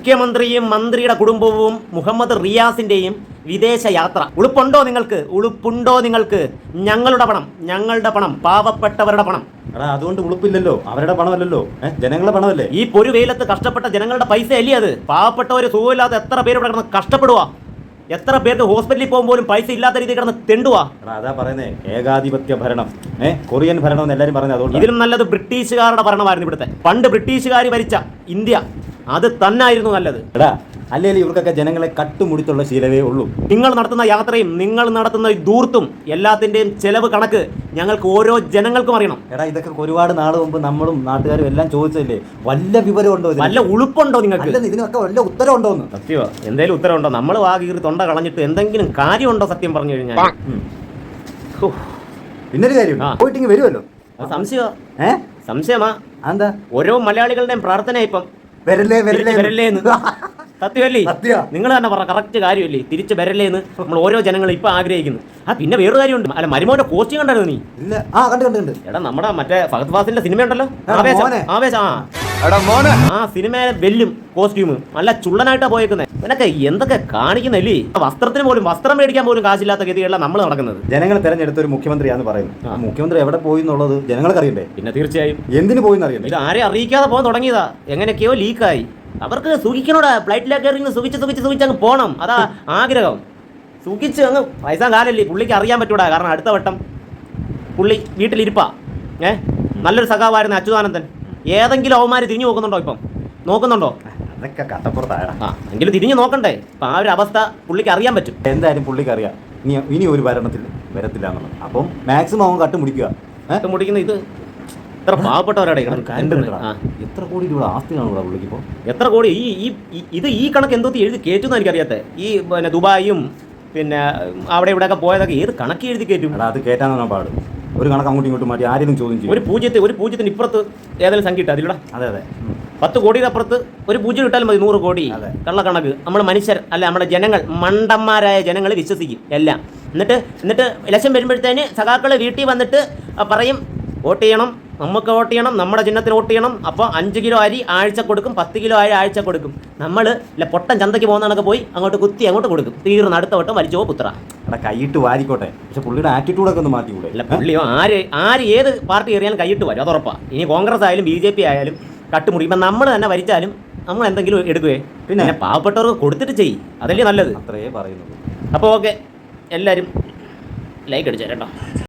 മുഖ്യമന്ത്രിയും മന്ത്രിയുടെ കുടുംബവും മുഹമ്മദ് റിയാസിന്റെയും വിദേശ യാത്ര. ഉളുപ്പുണ്ടോ നിങ്ങൾക്ക്? ഉളുപ്പുണ്ടോ നിങ്ങൾക്ക്? ഞങ്ങളുടെ പണം ഞങ്ങളുടെ പണം പാവപ്പെട്ടവരുടെ പണം. എടാ അതുകൊണ്ട് ഉളുപ്പില്ലല്ലോ. അവരുടെ പണമല്ലല്ലോ. ജനങ്ങളുടെ പണമല്ലേ? ഈ പൊരു പൊരുവെയിലത്ത് കഷ്ടപ്പെട്ട ജനങ്ങളുടെ പൈസ അല്ലേ അത്? പാവപ്പെട്ടവർ സുഖമില്ലാതെ എത്ര പേര് ഇവിടെ കിടന്ന് കഷ്ടപ്പെടുക എത്ര പേർക്ക് ഹോസ്പിറ്റലിൽ പോകുമ്പോൾ പോലും പൈസ ഇല്ലാത്ത രീതിയിൽ കിടന്ന് തെണ്ടുവാ? അതാ പറയുന്നേ ഏകാധിപത്യ ഭരണം. കൊറിയൻ ഭരണം എന്ന് എല്ലാരും പറഞ്ഞത് അതുകൊണ്ട്. ഇതിലും നല്ലത് ബ്രിട്ടീഷുകാരുടെ ഭരണമായിരുന്നു ഇവിടുത്തെ. പണ്ട് ബ്രിട്ടീഷുകാർ ഭരിച്ച ഇന്ത്യ. അത് തന്നായിരുന്നു നല്ലത്. എടാ അല്ലെങ്കിൽ ഇവർക്കൊക്കെ ജനങ്ങളെ കട്ടുമുടിത്തുള്ള ശീലമേ ഉള്ളൂ. നിങ്ങൾ നടത്തുന്ന യാത്രയും നിങ്ങൾ നടത്തുന്ന ദൂർത്തും എല്ലാത്തിന്റെയും ചെലവ് കണക്ക് ഞങ്ങൾക്ക് ഓരോ ജനങ്ങൾക്കും അറിയണം. എടാ ഇതൊക്കെ ഒരുപാട് നാൾ മുമ്പ് നമ്മളും നാട്ടുകാരും എല്ലാം ചോദിച്ചല്ലേ വല്ല വിവരമുണ്ടോ ഉണ്ടോ വല്ല ഉളുപ്പുണ്ടോ നിങ്ങൾക്ക്? ഇതിനൊക്കെ വല്ല ഉത്തരവുണ്ടോ എന്ന് സത്യമോ. എന്തേലും ഉത്തരവുണ്ടോ? നമ്മൾ വാഗീറി തൊണ്ട കളഞ്ഞിട്ട് എന്തെങ്കിലും കാര്യമുണ്ടോ സത്യം പറഞ്ഞു കഴിഞ്ഞാൽ പിന്നൊരു കാര്യം പോയിട്ടിങ്ങ് പോയിട്ട് വരുമല്ലോ സംശയമാ. ഏഹ് സംശയമാ. എന്താ ഓരോ മലയാളികളുടെയും പ്രാർത്ഥന ഇപ്പം. വരല്ലേ വരല്ലേ തിരിച്ച് സത്യമല്ലേ നിങ്ങൾ തന്നെ പറ കറക്റ്റ് കാര്യമല്ലേ? തിരിച്ച് വരല്ലേ എന്ന് നമ്മൾ ഓരോ ജനങ്ങളും ഇപ്പൊ ആഗ്രഹിക്കുന്നു. ആ പിന്നെ വേറൊരു കാര്യമുണ്ട്. അല്ല മരുമോന്റെ കോസ്റ്റ്യൂം കണ്ടായിരുന്നു നീ? ഇല്ല. ആ കണ്ടു കണ്ടു കണ്ട്. എടാ നമ്മുടെ മറ്റേ ഫഹദ് ഫാസിലിന്റെ സിനിമ ഉണ്ടല്ലോ? ആവേശം. ആവേശം ആ. എടാ മോനെ. ആ സിനിമയിലെ വെല്ലും കോസ്റ്റ്യൂം നല്ല ചുള്ളനായിട്ടാ പോയേക്കുന്നത് നിനക്ക് എന്തൊക്കെ കാണിക്കുന്നല്ലേ വസ്ത്രത്തിന് പോലും വസ്ത്രം മേടിക്കാൻ പോലും കാശില്ലാത്ത ഗതികളിലാണ് നമ്മൾ നടക്കുന്നത്. ജനങ്ങൾ തെരഞ്ഞെടുത്ത ഒരു മുഖ്യമന്ത്രിയാന്ന് പറയുന്നു മുഖ്യമന്ത്രി എവിടെ പോയി എന്നുള്ളത് ജനങ്ങൾക്ക് അറിയണ്ടേ പിന്നെ തീർച്ചയായും. എന്തിനു പോയി അറിയണ്ടേ ഇത് ആരെ അറിയിക്കാതെ പോകാൻ തുടങ്ങിയതാ. എങ്ങനെയൊക്കെയോ ലീക്കായി. അവർക്ക് സുഖിക്കണോടാ ഫ്ലൈറ്റിലേക്ക് ഇറങ്ങി സുഖിച്ച് സുഖിച്ച് സുഖിച്ച് അങ്ങ് പോകണം അതാ ആഗ്രഹം. സുഖിച്ച് അങ്ങ് പൈസ കാലല്ലേ. പുള്ളിക്ക് അറിയാൻ പറ്റൂടാ. കാരണം അടുത്ത വട്ടം പുള്ളി വീട്ടിലിരിപ്പാ. ഏ? നല്ലൊരു സഖാവായിരുന്നു അച്യുതാനന്ദൻ. ഏതെങ്കിലും അവന്മാർ തിരിഞ്ഞു നോക്കുന്നുണ്ടോ ഇപ്പം? നോക്കുന്നുണ്ടോ? അതൊക്കെ കട്ടപ്പുറത്തായടാ ആ എങ്കിലും തിരിഞ്ഞു നോക്കണ്ടേ? അപ്പം ആ ഒരു അവസ്ഥ പുള്ളിക്ക് അറിയാൻ പറ്റും. എന്തായാലും പുള്ളിക്ക് അറിയാം. ഇനി ഇനി ഒരു ഭരണത്തിൽ വരത്തില്ല എന്നുള്ളത്. അപ്പം മാക്സിമം അവൻ കട്ടുമുടിക്കുക ഏഹ് ഇപ്പം മുടിക്കുന്ന ഇത് എത്ര ആ. എത്ര കോടി രൂപ ആസ്തിയാണ് ഇവിടെ പുള്ളിക്ക് ഇപ്പോൾ എത്ര കോടി? ഈ ഈ ഈ- ഇത് ഈ കണക്ക് എന്തോ എഴുതി കയറ്റുന്ന എനിക്കറിയാത്ത. ഈ പിന്നെ ദുബായും പിന്നെ അവിടെ ഇവിടെയൊക്കെ പോയതൊക്കെ ഏത് കണക്ക് എഴുതി കേറ്റും? എടാ അത് തന്നെ പാട്. ഒരു കണക്ക് അങ്ങോട്ടും ഇങ്ങോട്ടും മാറ്റി ആരെങ്കിലും ചോദ്യം ചെയ്യും. ഒരു പൂജ്യത്തെ ഒരു പൂജ്യത്തിന് ഇപ്പുറത്ത് ഏതെങ്കിലും സംഖ്യ ഇട്ടാ അതിലൂടെ അതെ അതെ. ഉം. പത്ത് കോടിയുടെ അപ്പുറത്ത് ഒരു പൂജ്യം ഇട്ടാലും മതി നൂറ് കോടി. കള്ളക്കണക്ക്. നമ്മൾ മനുഷ്യർ അല്ല? നമ്മുടെ ജനങ്ങൾ മണ്ടന്മാരായ ജനങ്ങൾ വിശ്വസിക്കും എല്ലാം. എന്നിട്ട് എന്നിട്ട് ഇലക്ഷൻ വരുമ്പോഴത്തേന് സഖാക്കൾ വീട്ടിൽ വന്നിട്ട് പറയും വോട്ട് ചെയ്യണം നമുക്ക് വോട്ട് ചെയ്യണം നമ്മുടെ ചിഹ്നത്തിന് വോട്ട് ചെയ്യണം അപ്പോൾ അഞ്ച് കിലോ അരി ആഴ്ച കൊടുക്കും പത്ത് കിലോ അരി ആഴ്ച കൊടുക്കും. നമ്മൾ ഇല്ല പൊട്ടൻ ചന്തയ്ക്ക് പോകുന്നതൊക്കെ പോയി അങ്ങോട്ട് കുത്തി അങ്ങോട്ട് കൊടുക്കും. തീർന്ന് അടുത്ത വട്ടം വലിച്ചോ പുത്ര. എടാ കൈയിട്ട് വാരിക്കോട്ടെ. പക്ഷെ പുള്ളിയുടെ ആറ്റിറ്റ്യൂഡൊക്കെ ഒന്ന് മാറ്റിക്കൂടെ? അല്ല പുള്ളിയോ ആര് ആര് ഏത് പാർട്ടി കയറിയാലും കൈയിട്ട് വരും അതുറപ്പാണ് ഇനി കോൺഗ്രസ് ആയാലും ബി ജെ പി ആയാലും കട്ടുമുടി. ഇപ്പം നമ്മൾ തന്നെ വരിച്ചാലും നമ്മൾ എന്തെങ്കിലും എടുക്കുവേ. പിന്നെ? പിന്നെ പാവപ്പെട്ടവർക്ക് കൊടുത്തിട്ട് ചെയ്യും. അതല്ലേ നല്ലത്. അത്രയേ പറയുന്നുള്ളൂ. അപ്പോൾ ഓക്കെ. എല്ലാവരും ലൈക്ക് അടിച്ചേരട്ടോ